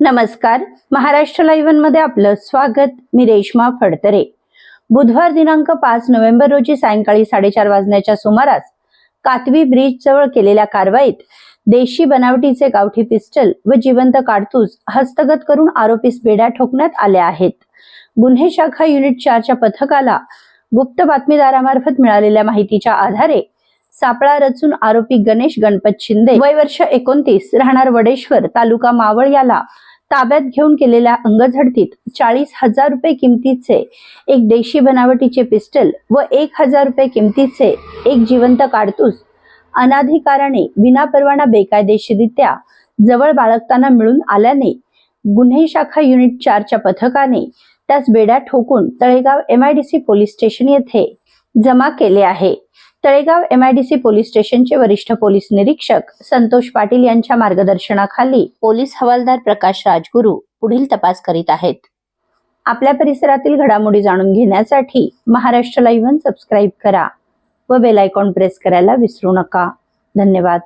नमस्कार. महाराष्ट्र लाईव्हमध्ये आपलं स्वागत. मी रेश्मा फडतरे. बुधवार दिनांक पाच नोव्हेंबर रोजी सायंकाळी साडेचार वाजण्याच्या सुमारास कातवी ब्रिज जवळ केलेल्या कारवाईत देशी बनावटीचे गावठी पिस्टल व जिवंत काडतूस हस्तगत करून आरोपीस बेड्या ठोकण्यात आल्या आहेत. गुन्हे शाखा युनिट चारच्या पथकाला गुप्त बातमीदारामार्फत मिळालेल्या माहितीच्या आधारे सापळा रचून आरोपी गणेश गणपत शिंदे वय वर्ष एकोणतीस राहणार वडेश्वर तालुका मावळ याला ताब्यात घेऊन केलेल्या अंगझडतीत चाळीस हजार रुपये किमतीचे एक देशी बनावटीचे पिस्टल व एक हजार रुपये किमतीचे एक जिवंत काडतूस अनाधिकाराने विनापरवाना बेकायदेशीरित्या जवळ बाळगताना मिळून आल्याने गुन्हे शाखा युनिट चारच्या पथकाने त्यास बेड्या ठोकून तळेगाव एमआयडीसी पोलीस स्टेशन येथे जमा केले आहे. तळेगाव एमआयडीसी पोलीस स्टेशनचे वरिष्ठ पोलीस निरीक्षक संतोष पाटील यांच्या मार्गदर्शनाखाली पोलीस हवालदार प्रकाश राजगुरू पुढील तपास करीत आहेत. आपल्या परिसरातील घडामोडी जाणून घेण्यासाठी महाराष्ट्र लाईव्ह सबस्क्राईब करा व बेल आयकॉन प्रेस करायला विसरू नका. धन्यवाद.